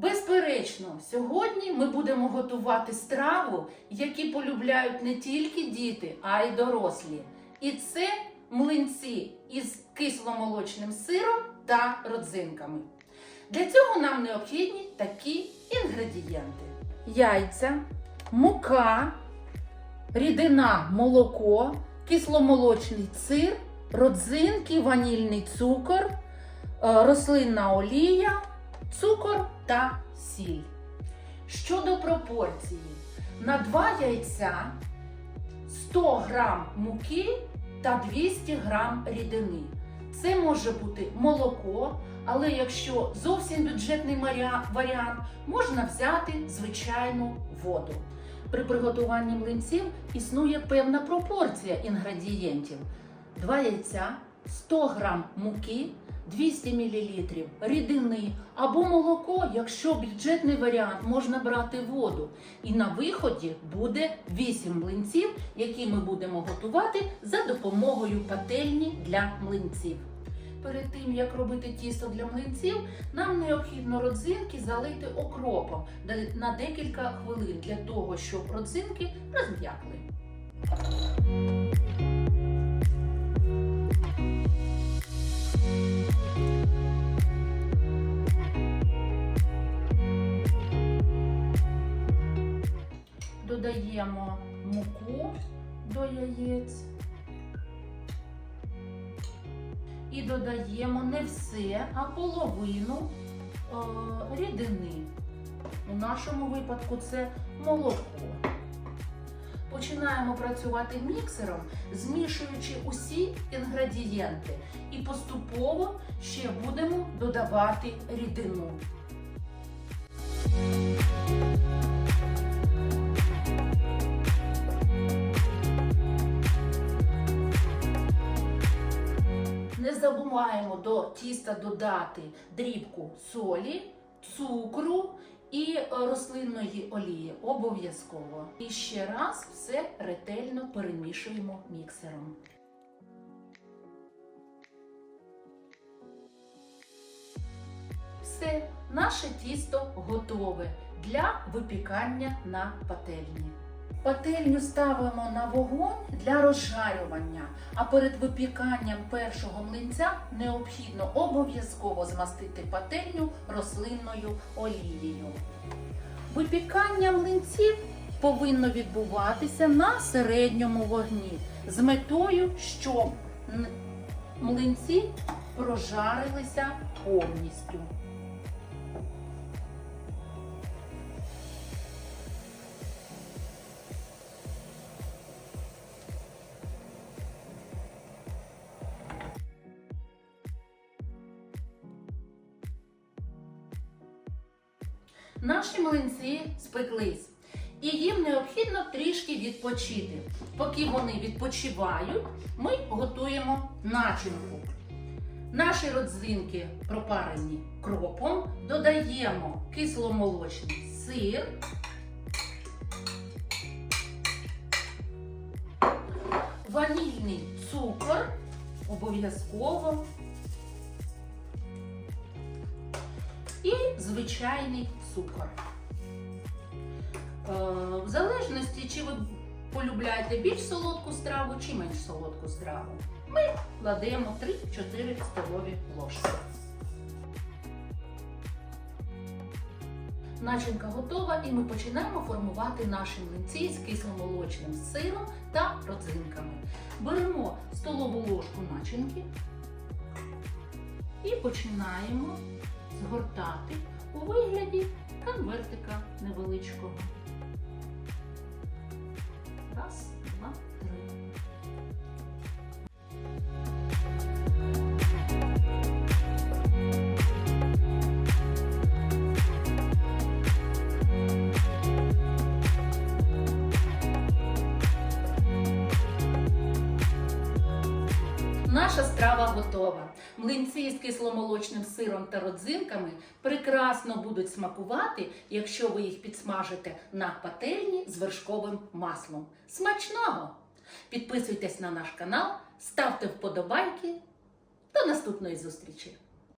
Безперечно, сьогодні ми будемо готувати страву, які полюбляють не тільки діти, а й дорослі. І це млинці із кисломолочним сиром та родзинками. Для цього нам необхідні такі інгредієнти: яйця, мука, рідина, молоко, кисломолочний сир, родзинки, ванільний цукор, е, рослинна олія, цукор та сіль. Щодо пропорції, на 2 яйця 100 грам муки та 200 грам рідини. Це може бути молоко, але якщо зовсім бюджетний варіант, можна взяти звичайну воду. При приготуванні млинців існує певна пропорція інгредієнтів: 2 яйця, 100 грам муки, 200 мл рідини або молоко, якщо бюджетний варіант, можна брати воду. І на виході буде 8 млинців, які ми будемо готувати за допомогою пательні для млинців. Перед тим як робити тісто для млинців, нам необхідно родзинки залити окропом на декілька хвилин для того, щоб родзинки розм'якли. Додаємо муку до яєць. І додаємо не все, а половину е, рідини. У нашому випадку це молоко. Починаємо працювати міксером, змішуючи усі інгредієнти. І поступово ще будемо додавати рідину. Не забуваємо до тіста додати дрібку солі, цукру і е, рослинної олії. Обов'язково. І ще раз все ретельно перемішуємо міксером. Все, наше тісто готове для випікання на пательні. Пательню ставимо на вогонь для розжарювання, а перед випіканням першого млинця необхідно обов'язково змастити пательню рослинною олією. Випікання млинців повинно відбуватися на середньому вогні з метою, щоб млинці прожарилися повністю. Наші млинці спеклись, і їм необхідно трішки відпочити. Поки вони відпочивають, ми готуємо начинку. Наші родзинки пропарені кропом, додаємо кисломолочний сир, ванільний цукор обов'язково і звичайний цукор. Е, В залежності, чи ви полюбляєте більш солодку страву, чи менш солодку страву, ми кладемо 3-4 столові ложки. Начинка готова і ми починаємо формувати наші млинці з кисломолочним сиром та родзинками. Беремо столову ложку начинки і починаємо згортати у вигляді конвертика невеличкого. Наша страва готова. Млинці з кисломолочним сиром та родзинками прекрасно будуть смакувати, якщо ви їх підсмажите на пательні з вершковим маслом. Смачного! Підписуйтесь на наш канал, ставте вподобайки. До наступної зустрічі!